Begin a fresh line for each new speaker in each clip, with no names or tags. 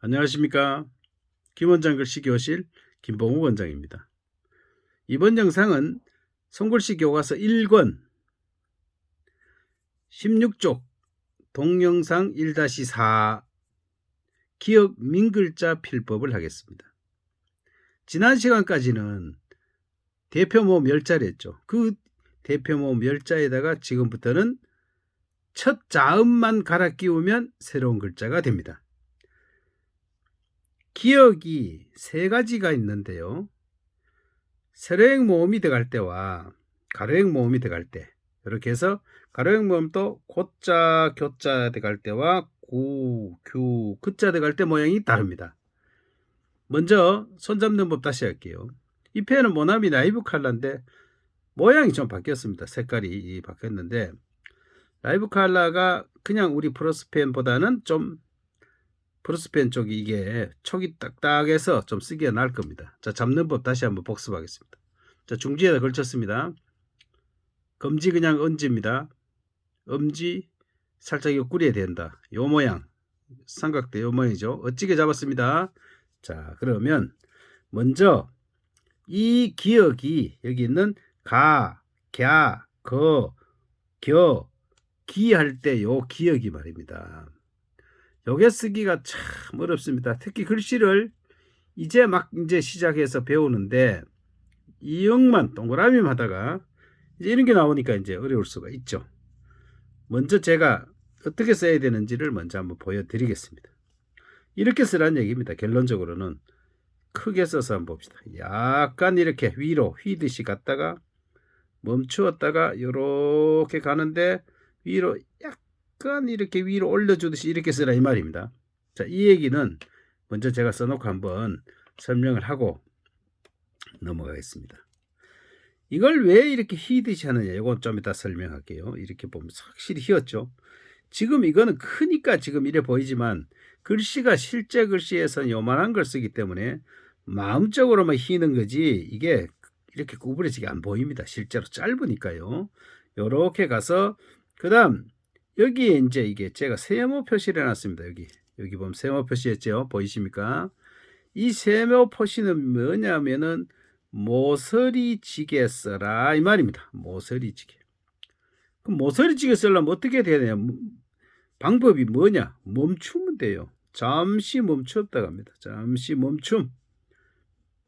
안녕하십니까. 김원장 글씨 교실 김봉우 원장입니다. 이번 영상은 손글씨 교과서 1권 16쪽 동영상 1-4 기억 민글자 필법을 하겠습니다. 지난 시간까지는 대표모 멸자를 했죠. 그 대표모 멸자에다가 지금부터는 첫 자음만 갈아 끼우면 새로운 글자가 됩니다. 기억이 세 가지가 있는데요. 세로행 모음이 들어갈 때와 가로행 모음이 들어갈 때 이렇게 해서 가로행 모음도 고자, 교자 들어갈 때와 구, 규, 그자 들어갈 때 모양이 다릅니다. 먼저 손 잡는 법 다시 할게요. 이 펜은 모나미 라이브 칼라인데 모양이 좀 바뀌었습니다. 색깔이 바뀌었는데 라이브 칼라가 그냥 우리 프로스펜보다는 좀 프로스펜 쪽이 이게 촉이 딱딱해서 좀 쓰기가 나을 겁니다. 자, 잡는 법 다시 한번 복습하겠습니다. 자, 중지에다 걸쳤습니다. 검지 그냥 얹습니다. 엄지 살짝 이거 꾸려야 된다. 요 모양. 삼각대 요 모양이죠. 어찌게 잡았습니다. 자, 그러면 먼저 이 기억이 여기 있는 가, 갸, 거, 겨, 기 할 때 요 기억이 말입니다. 요게 쓰기가 참 어렵습니다. 특히 글씨를 이제 막 이제 시작해서 배우는데 이형만 동그라미만 하다가 이제 이런 게 나오니까 이제 어려울 수가 있죠. 먼저 제가 어떻게 써야 되는지를 먼저 한번 보여드리겠습니다. 이렇게 쓰라는 얘기입니다. 결론적으로는 크게 써서 한번 봅시다. 약간 이렇게 위로 휘듯이 갔다가 멈추었다가 이렇게 가는데 위로 약간 이렇게 위로 올려주듯이 이렇게 쓰라 이 말입니다. 자, 이 얘기는 먼저 제가 써놓고 한번 설명을 하고 넘어가겠습니다. 이걸 왜 이렇게 휘듯이 하느냐 이건 좀 이따 설명할게요. 이렇게 보면 확실히 휘었죠. 지금 이거는 크니까 지금 이래 보이지만 글씨가 실제 글씨에서는 요만한 걸 쓰기 때문에 마음적으로만 휘는 거지 이게 이렇게 구부러지게 안 보입니다. 실제로 짧으니까요. 요렇게 가서 그 다음 여기에 이제 이게 제가 세모 표시를 해놨습니다. 여기 여기 보면 세모 표시했죠. 보이십니까? 이 세모 표시는 뭐냐면은 모서리 지게 써라 이 말입니다. 모서리 지게. 그럼 모서리 지게 쓰려면 어떻게 돼야 되냐? 방법이 뭐냐? 멈추면 돼요. 잠시 멈췄다 갑니다. 잠시 멈춤.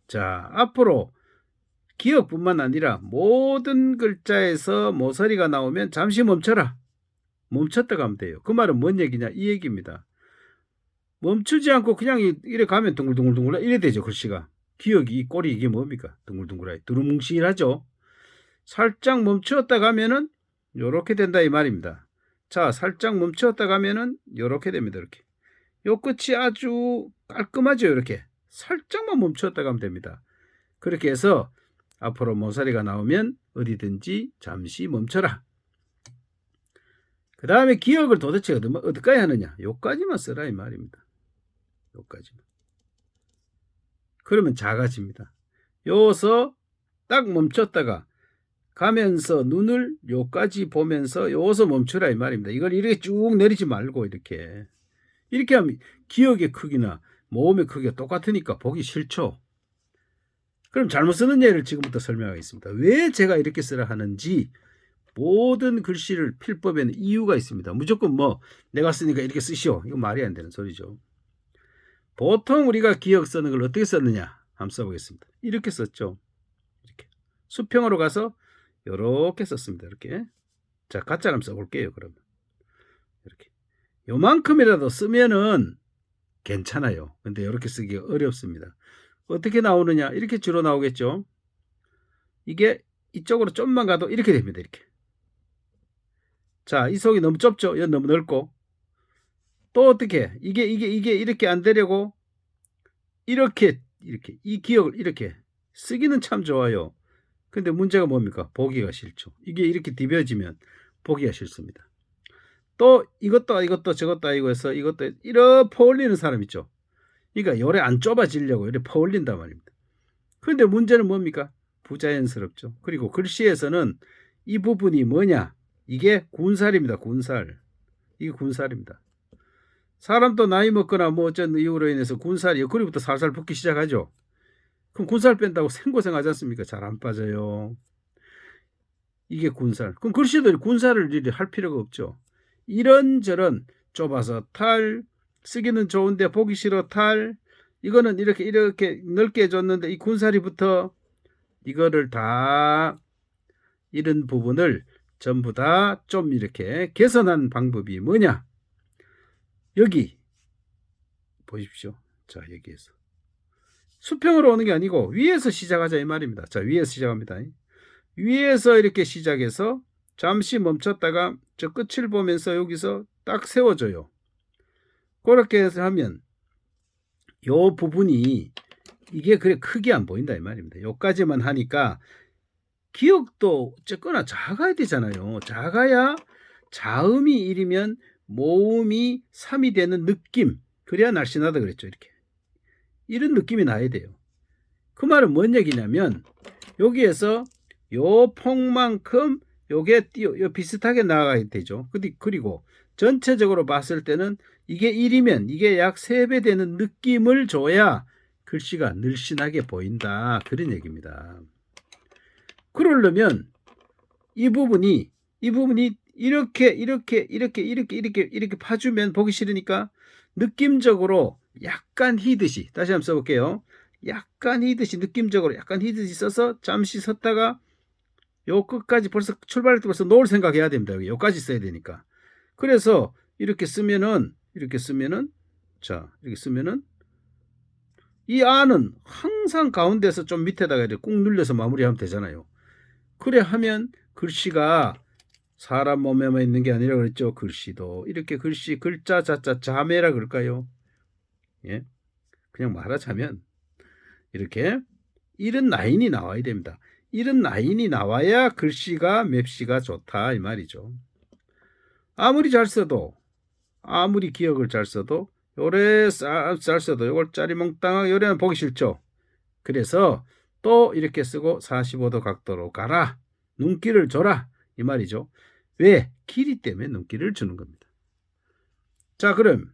자, 앞으로 기억뿐만 아니라 모든 글자에서 모서리가 나오면 잠시 멈춰라. 멈췄다 가면 돼요. 그 말은 뭔 얘기냐? 이 얘기입니다. 멈추지 않고 그냥 이래 가면 둥글둥글둥글 이래 되죠, 글씨가. 기억이 이 꼴이 이게 뭡니까? 둥글둥글하게 두루뭉실하죠. 살짝 멈추었다 가면은 요렇게 된다 이 말입니다. 자, 살짝 멈추었다 가면은 요렇게 됩니다. 이렇게. 요 끝이 아주 깔끔하죠, 이렇게. 살짝만 멈추었다 가면 됩니다. 그렇게 해서 앞으로 모서리가 나오면 어디든지 잠시 멈춰라. 그 다음에 기억을 도대체 어디, 어디까지 하느냐? 요까지만 써라 이 말입니다. 요까지만. 그러면 작아집니다. 요서 딱 멈췄다가 가면서 눈을 요까지 보면서 요서 멈추라 이 말입니다. 이걸 이렇게 쭉 내리지 말고 이렇게 이렇게 하면 기억의 크기나 모음의 크기가 똑같으니까 보기 싫죠. 그럼 잘못 쓰는 예를 지금부터 설명하겠습니다. 왜 제가 이렇게 쓰라 하는지 모든 글씨를 필법에는 이유가 있습니다. 무조건 뭐 내가 쓰니까 이렇게 쓰시오. 이거 말이 안 되는 소리죠. 보통 우리가 기억 쓰는 걸 어떻게 썼느냐? 한번 써보겠습니다. 이렇게 썼죠. 이렇게 수평으로 가서 이렇게 썼습니다. 이렇게 자 가짜 한번 써볼게요. 그러면 이렇게 요만큼이라도 쓰면은 괜찮아요. 근데 이렇게 쓰기가 어렵습니다. 어떻게 나오느냐? 이렇게 주로 나오겠죠. 이게 이쪽으로 좀만 가도 이렇게 됩니다. 이렇게. 자, 이 속이 너무 좁죠? 이 너무 넓고. 또 어떻게? 이게 이게 이게 이렇게 안 되려고 이렇게 이렇게 이 기억을 이렇게 쓰기는 참 좋아요. 근데 문제가 뭡니까? 보기가 싫죠. 이게 이렇게 디벼지면 보기가 싫습니다. 또 이것도 이것도 저것도 아니고 해서 이것도 이렇게 퍼올리는 사람 있죠. 그러니까 요래 안 좁아지려고 이렇게 퍼올린단 말입니다. 그런데 문제는 뭡니까? 부자연스럽죠. 그리고 글씨에서는 이 부분이 뭐냐? 이게 군살입니다. 군살. 이게 군살입니다. 사람도 나이 먹거나 뭐 어쩐 이유로 인해서 군살이 옆구리부터 살살 붓기 시작하죠. 그럼 군살 뺀다고 생고생 하지 않습니까? 잘 안 빠져요. 이게 군살. 그럼 글씨도 군살을 이리 할 필요가 없죠. 이런저런 좁아서 탈, 쓰기는 좋은데 보기 싫어 탈, 이거는 이렇게 이렇게 넓게 해줬는데 이 군살이 부터 이거를 다 이런 부분을 전부 다 좀 이렇게 개선한 방법이 뭐냐? 여기 보십시오. 자 여기에서 수평으로 오는 게 아니고 위에서 시작하자 이 말입니다. 자 위에서 시작합니다. 위에서 이렇게 시작해서 잠시 멈췄다가 저 끝을 보면서 여기서 딱 세워줘요. 그렇게 해서 하면 요 부분이 이게 그래 크게 안 보인다 이 말입니다. 요까지만 하니까 기억도 어쨌거나 작아야 되잖아요. 작아야 자음이 1이면 모음이 3이 되는 느낌. 그래야 날씬하다 그랬죠. 이렇게. 이런 느낌이 나야 돼요. 그 말은 뭔 얘기냐면 여기에서 요 폭만큼 요게 띄어 요 비슷하게 나가야 되죠. 그리고 전체적으로 봤을 때는 이게 1이면 이게 약 3배 되는 느낌을 줘야 글씨가 늘씬하게 보인다. 그런 얘기입니다. 그러려면 이 부분이 이 부분이 이렇게 이렇게 이렇게 이렇게 이렇게 이렇게 파주면 보기 싫으니까 느낌적으로 약간 히듯이 다시 한번 써볼게요. 약간 히듯이 느낌적으로 약간 히듯이 써서 잠시 섰다가 요 끝까지 벌써 출발할 때 벌써 놓을 생각해야 됩니다. 여기 요까지 써야 되니까. 그래서 이렇게 쓰면은 이렇게 쓰면은 자 이렇게 쓰면은 이 안은 항상 가운데서 좀 밑에다가 이렇게 꾹 눌려서 마무리하면 되잖아요. 그래 하면 글씨가 사람 몸에만 있는 게 아니라 그랬죠. 글씨도 이렇게 글씨 글자 자자 자매라 그럴까요? 예, 그냥 말하자면 이렇게 이런 라인이 나와야 됩니다. 이런 라인이 나와야 글씨가 맵시가 좋다 이 말이죠. 아무리 잘 써도 아무리 기억을 잘 써도 요래 쌀, 쌀 써도 요걸 짜리몽땅하게 요래는 보기 싫죠. 그래서 또 이렇게 쓰고 45도 각도로 가라. 눈길을 줘라. 이 말이죠. 왜? 길이 때문에 눈길을 주는 겁니다. 자, 그럼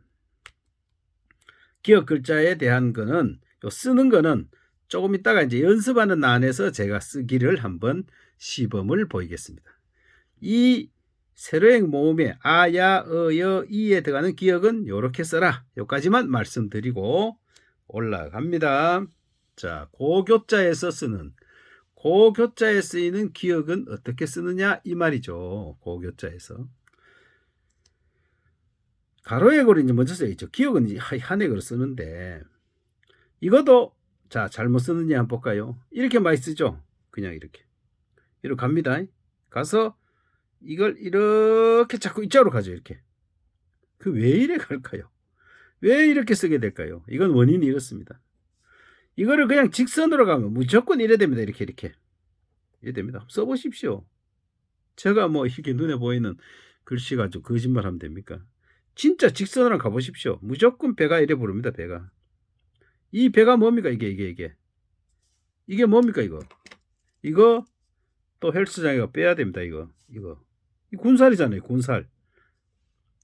기억 글자에 대한 거는 요 쓰는 거는 조금 있다가 이제 연습하는 안에서 제가 쓰기를 한번 시범을 보이겠습니다. 이 세로행 모음에 아 야, 어 여, 이에 들어가는 기억은 이렇게 써라. 여기까지만 말씀드리고 올라갑니다. 자, 고교자에서 쓰는 고교자에 쓰이는 기억은 어떻게 쓰느냐 이 말이죠. 고교자에서 가로액으로 이제 먼저 써있죠. 기억은 이제 한액으로 쓰는데 이것도 자 잘못 쓰느냐 한번 볼까요? 이렇게 많이 쓰죠. 그냥 이렇게 이렇게 갑니다. 가서 이걸 이렇게 자꾸 이쪽으로 가죠. 이렇게 그 왜 이래 갈까요? 왜 이렇게 쓰게 될까요? 이건 원인이 이렇습니다. 이거를 그냥 직선으로 가면 무조건 이래 됩니다. 이렇게 이렇게 이래 됩니다. 써보십시오. 제가 뭐 이렇게 눈에 보이는 글씨 가지고 거짓말하면 됩니까? 진짜 직선으로 가보십시오. 무조건 배가 이래 부릅니다. 배가 이 배가 뭡니까? 이게 이게 이게 이게 뭡니까? 이거 이거 또 헬스장에 가 빼야 됩니다. 이거 이거 이 군살이잖아요. 군살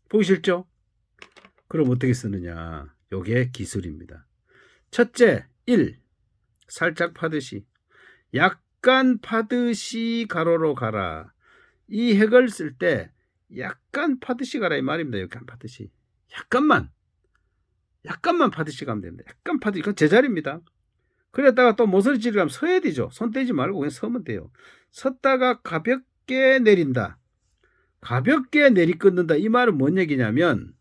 보기 싫죠? 그럼 어떻게 쓰느냐? 요게 기술입니다. 첫째, 1. 살짝 파듯이. 약간 파듯이 가로로 가라. 이 핵을 쓸 때 약간 파듯이 가라 이 말입니다. 약간 파듯이. 약간만. 약간만 파듯이 가면 됩니다. 약간 파듯이. 그건 제자리입니다. 그랬다가 또 모서리 찌르면 서야 되죠. 손 떼지 말고 그냥 서면 돼요. 섰다가 가볍게 내린다. 가볍게 내리끊는다. 이 말은 뭔 얘기냐면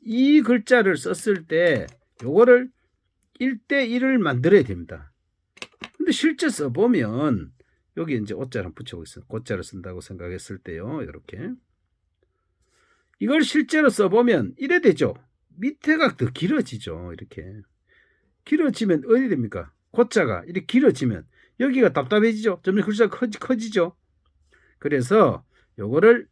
이 글자를 썼을 때 요거를 1대1을 만들어야 됩니다. 근데 실제 써보면 여기 이제 옷자를 붙여보겠습니다. 꽃자를 쓴다고 생각했을 때요. 이렇게 이걸 실제로 써보면 이래 되죠. 밑에가 더 길어지죠. 이렇게 길어지면 어디 됩니까? 꽃자가 이렇게 길어지면 여기가 답답해지죠. 점점 글자가 커지, 커지죠. 그래서 요거를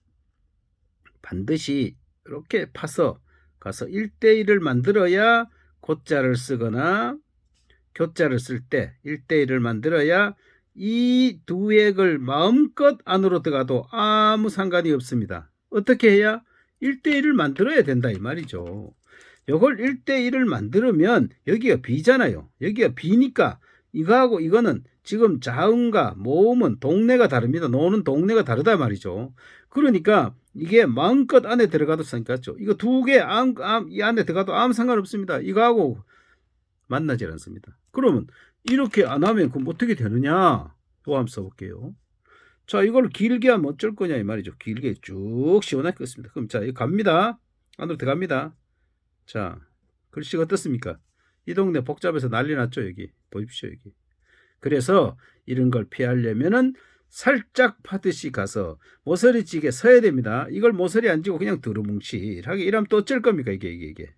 반드시 이렇게 파서 가서 1대1을 만들어야 고자를 쓰거나 교자를 쓸때 1대1을 만들어야 이 두 액을 마음껏 안으로 들어가도 아무 상관이 없습니다. 어떻게 해야 1대1을 만들어야 된다 이 말이죠. 요걸 1대1을 만들면 여기가 B잖아요. 여기가 B니까 이거하고 이거는 지금 자음과 모음은 동네가 다릅니다. 노는 동네가 다르다 말이죠. 그러니까 이게 마음껏 안에 들어가도 상관없죠. 이거 두 개 암, 암, 이 안에 들어가도 아무 상관없습니다. 이거하고 만나질 않습니다. 그러면 이렇게 안 하면 그럼 어떻게 되느냐? 또 한번 써볼게요. 자, 이걸 길게 하면 어쩔 거냐 이 말이죠. 길게 쭉 시원하게 끄습니다. 그럼 자, 이거 갑니다. 안으로 들어갑니다. 자, 글씨가 어떻습니까? 이 동네 복잡해서 난리 났죠, 여기. 보십시오, 여기. 그래서 이런 걸 피하려면은 살짝 파듯이 가서 모서리찌개 서야 됩니다. 이걸 모서리 안 지고 그냥 두루뭉실하게 이러면 또 어쩔 겁니까, 이게, 이게, 이게.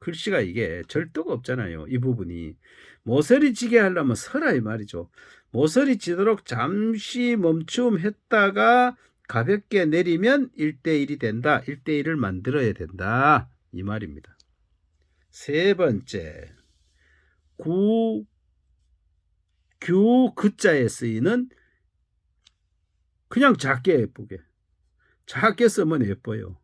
글씨가 이게 절도가 없잖아요. 이 부분이. 모서리찌개 하려면 서라 이 말이죠. 모서리 지도록 잠시 멈춤했다가 가볍게 내리면 1대1이 된다. 1대1을 만들어야 된다. 이 말입니다. 세 번째. 구, 규, 그 자에 쓰이는 그냥 작게 예쁘게. 작게 쓰면 예뻐요.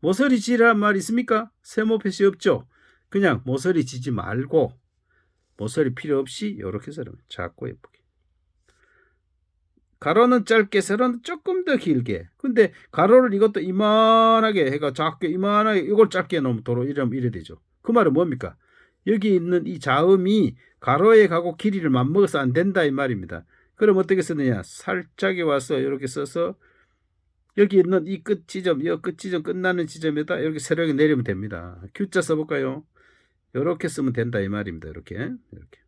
모서리 지란 말 있습니까? 세모 표시 없죠? 그냥 모서리 지지 말고 모서리 필요 없이 이렇게 쓰면 작고 예쁘게. 가로는 짧게, 세로는 조금 더 길게. 근데 가로를 이것도 이만하게 해가 작게 이만하게 이걸 짧게 놓으면 도로 이러면 이래 되죠. 그 말은 뭡니까? 여기 있는 이 자음이 가로에 가고 길이를 맞먹어서 안 된다 이 말입니다. 그럼 어떻게 쓰느냐? 살짝에 와서 이렇게 써서 여기 있는 이 끝 지점, 이 끝 지점 끝나는 지점에다 이렇게 세력이 내리면 됩니다. Q자 써볼까요? 이렇게 쓰면 된다 이 말입니다. 이렇게 이렇게.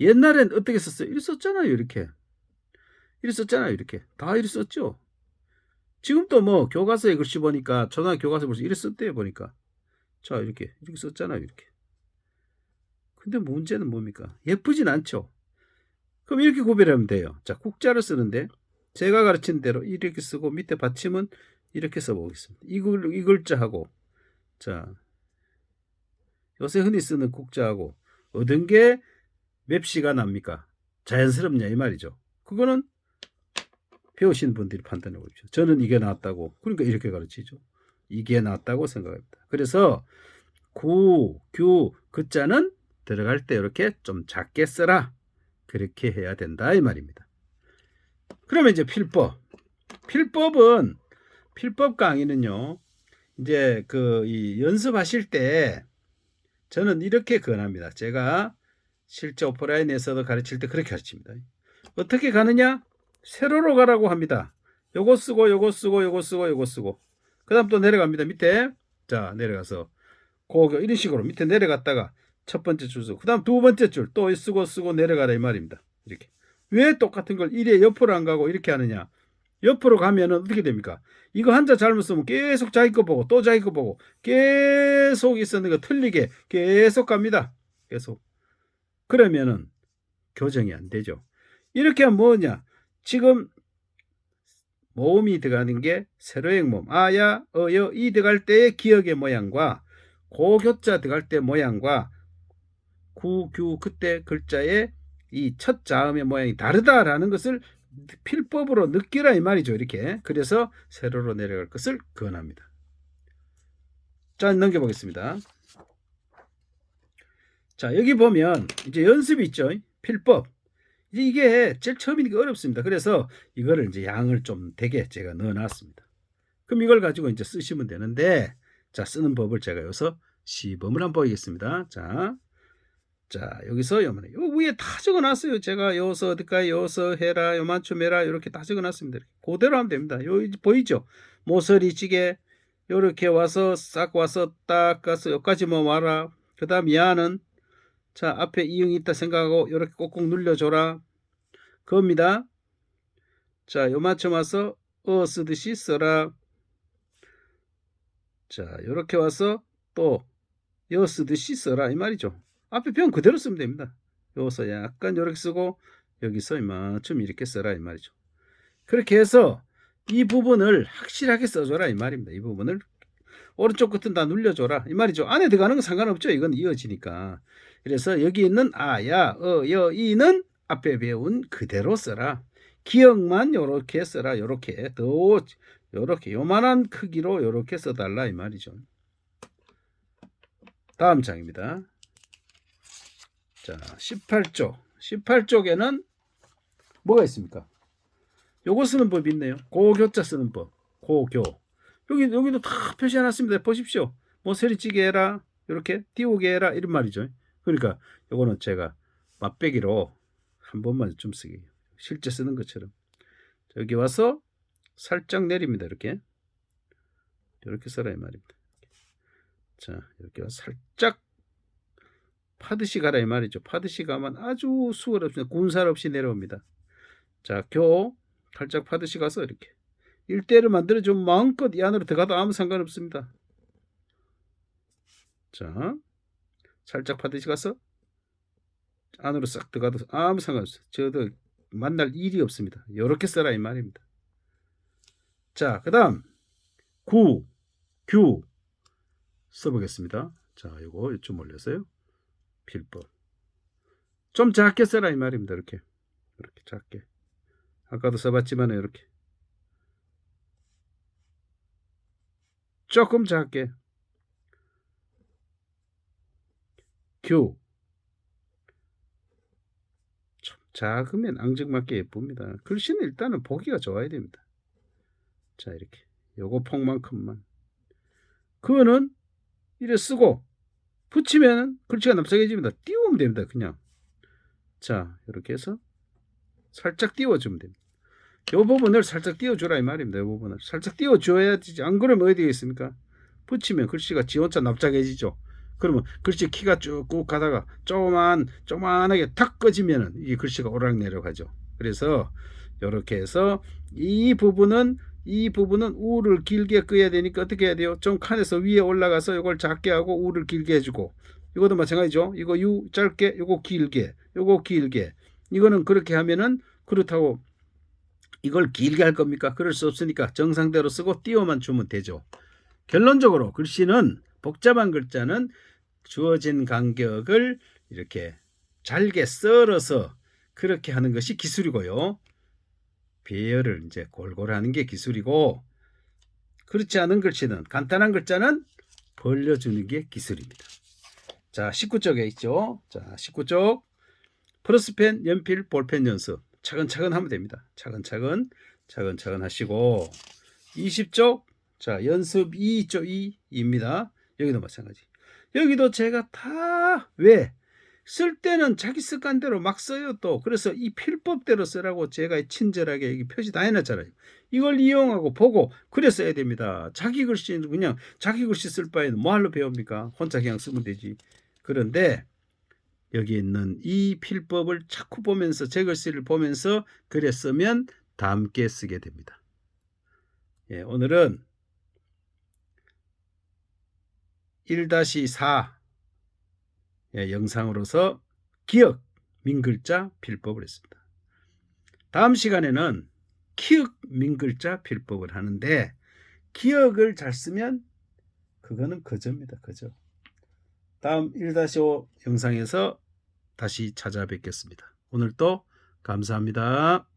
옛날엔 어떻게 썼어요? 이렇게 썼잖아요. 이렇게. 이렇게 썼잖아요. 이렇게. 다 이렇게 썼죠. 지금도 뭐 교과서에 글씨 보니까 초등학교 교과서 벌써 이렇게 썼대요. 보니까. 자 이렇게 이렇게 썼잖아요. 이렇게. 근데 문제는 뭡니까? 예쁘진 않죠. 그럼 이렇게 구별하면 돼요. 자, 국자를 쓰는데 제가 가르친 대로 이렇게 쓰고 밑에 받침은 이렇게 써보겠습니다. 이, 글, 이 글자하고 자 요새 흔히 쓰는 국자하고 얻은 게 맵시가 납니까? 자연스럽냐 이 말이죠. 그거는 배우신 분들이 판단해 보십시오. 저는 이게 낫다고 그러니까 이렇게 가르치죠. 이게 낫다고 생각합니다. 그래서 구, 규, 그자는 들어갈 때 이렇게 좀 작게 써라. 그렇게 해야 된다 이 말입니다. 그러면 이제 필법. 필법은 필법 강의는요. 이제 그 이 연습하실 때 저는 이렇게 권합니다. 제가 실제 오프라인에서도 가르칠 때 그렇게 가르칩니다. 어떻게 가느냐? 세로로 가라고 합니다. 요거 쓰고 요거 쓰고 요거 쓰고 요거 쓰고 그다음 또 내려갑니다. 밑에 자 내려가서 고교 이런 식으로 밑에 내려갔다가 첫 번째 줄 쓰고 그다음 두 번째 줄 또 쓰고 쓰고 내려가라 이 말입니다. 이렇게 왜 똑같은 걸 이래 옆으로 안 가고 이렇게 하느냐? 옆으로 가면은 어떻게 됩니까? 이거 한자 잘못 쓰면 계속 자기 거 보고 또 자기 거 보고 계속 있었는 거 틀리게 계속 갑니다. 계속 그러면은 교정이 안 되죠. 이렇게 하면 뭐냐? 지금 모음이 들어가는 게 세로행 모음 아야 어여 이 들어갈 때의 기억의 모양과 고교자 들어갈 때 모양과 구규 그때 글자의 이 첫 자음의 모양이 다르다라는 것을 필법으로 느끼라 이 말이죠. 이렇게 그래서 세로로 내려갈 것을 권합니다. 자 넘겨보겠습니다. 자 여기 보면 이제 연습이 있죠. 필법. 이게 제일 처음이니까 어렵습니다. 그래서 이거를 이제 양을 좀 되게 제가 넣어 놨습니다. 그럼 이걸 가지고 이제 쓰시면 되는데 자 쓰는 법을 제가 여기서 시범을 한번 보이겠습니다. 자, 자 여기서 요만해. 요 위에 다 적어 놨어요. 제가 여기서 어디까지 여기서 해라 요만큼 해라 이렇게 다 적어 놨습니다. 그대로 하면 됩니다. 요 보이죠? 모서리 찌개 요렇게 와서 싹 와서 딱 가서 여기까지만 와라. 그 다음 야는 자 앞에 이응이 있다 생각하고 요렇게 꼭꼭 눌려줘라. 그겁니다. 자 요만큼 와서 어 쓰듯이 써라. 자 요렇게 와서 또 여 쓰듯이 써라 이 말이죠. 앞에 표현 그대로 쓰면 됩니다. 여기서 약간 이렇게 쓰고 여기서 이만큼 이렇게 써라 이 말이죠. 그렇게 해서 이 부분을 확실하게 써줘라 이 말입니다. 이 부분을 오른쪽 끝은 다 눌려줘라 이 말이죠. 안에 들어가는 건 상관없죠. 이건 이어지니까. 그래서 여기 있는 아 야, 어, 여, 이는 앞에 배운 그대로 써라. 기억만 요렇게 써라. 요렇게 더 요렇게 요만한 크기로 요렇게 써달라 이 말이죠. 다음 장입니다. 자, 18쪽. 18쪽에는 뭐가 있습니까? 요거 쓰는 법이 있네요. 고교자 쓰는 법. 고교. 여기 여기도 다 표시해 놨습니다. 보십시오. 뭐 세리찌개 해라. 이렇게 띄우게 해라 이런 말이죠. 그러니까 요거는 제가 맛배기로 한 번만 좀 쓰기. 실제 쓰는 것처럼. 여기 와서 살짝 내립니다. 이렇게. 이렇게 써라 이 말입니다. 자, 이렇게 살짝 파듯이 가라 이 말이죠. 파듯이 가면 아주 수월 없이 군살 없이 내려옵니다. 자, 교 살짝 파듯이 가서 이렇게 일대를 만들어 좀 마음껏 이 안으로 들어가도 아무 상관없습니다. 자, 살짝 파듯이 가서 안으로 싹 들어가도 아무 상관없어요. 저도 만날 일이 없습니다. 이렇게 써라 이 말입니다. 자, 그다음 구, 규 써보겠습니다. 자, 이거 좀 올려서요. 필법. 좀 작게 써라 이 말입니다. 이렇게 이렇게 작게. 아까도 써봤지만 이렇게 조금 작게. 규. 좀 작으면 앙증맞게 예쁩니다. 글씨는 일단은 보기가 좋아야 됩니다. 자 이렇게 요거 폭만큼만. 그거는 이래 쓰고 붙이면 글씨가 납작해집니다. 띄우면 됩니다. 그냥. 자, 이렇게 해서 살짝 띄워주면 됩니다. 이 부분을 살짝 띄워주라 이 말입니다. 이 부분을 살짝 띄워줘야지. 안 그러면 어디 되겠습니까? 붙이면 글씨가 지 혼자 납작해지죠. 그러면 글씨 키가 쭉쭉 가다가 조그만 조그만하게 탁 꺼지면은 이 글씨가 오락 내려가죠. 그래서 이렇게 해서 이 부분은 이 부분은 우를 길게 끄야 되니까 어떻게 해야 돼요? 좀 칸에서 위에 올라가서 이걸 작게 하고 우를 길게 해주고 이것도 마찬가지죠. 이거 유 짧게, 이거 길게, 이거 길게. 이거는 그렇게 하면은 그렇다고 이걸 길게 할 겁니까? 그럴 수 없으니까 정상대로 쓰고 띄워만 주면 되죠. 결론적으로 글씨는 복잡한 글자는 주어진 간격을 이렇게 잘게 썰어서 그렇게 하는 것이 기술이고요. 배열을 이제 골고루 하는 게 기술이고 그렇지 않은 글씨는 간단한 글자는 벌려주는 게 기술입니다. 자, 19쪽에 있죠. 자, 19쪽 플러스펜, 연필, 볼펜 연습 차근차근 하면 됩니다. 차근차근 차근차근 하시고 20쪽 자, 연습 2쪽 2입니다. 여기도 마찬가지. 여기도 제가 다 왜? 쓸 때는 자기 습관대로 막 써요 또. 그래서 이 필법대로 쓰라고 제가 친절하게 여기 표시 다 해놨잖아요. 이걸 이용하고 보고 그래 써야 됩니다. 자기 글씨는 그냥 자기 글씨 쓸 바에는 뭐할로 배웁니까? 혼자 그냥 쓰면 되지. 그런데 여기 있는 이 필법을 자꾸 보면서 제 글씨를 보면서 글에 쓰면 다 함께 쓰게 됩니다. 예, 오늘은 1-4 예, 영상으로서 기억 민글자 필법을 했습니다. 다음 시간에는 키읔 민글자 필법을 하는데 기억을 잘 쓰면 그거는 거저입니다. 거저. 다음 1-5 영상에서 다시 찾아뵙겠습니다. 오늘도 감사합니다.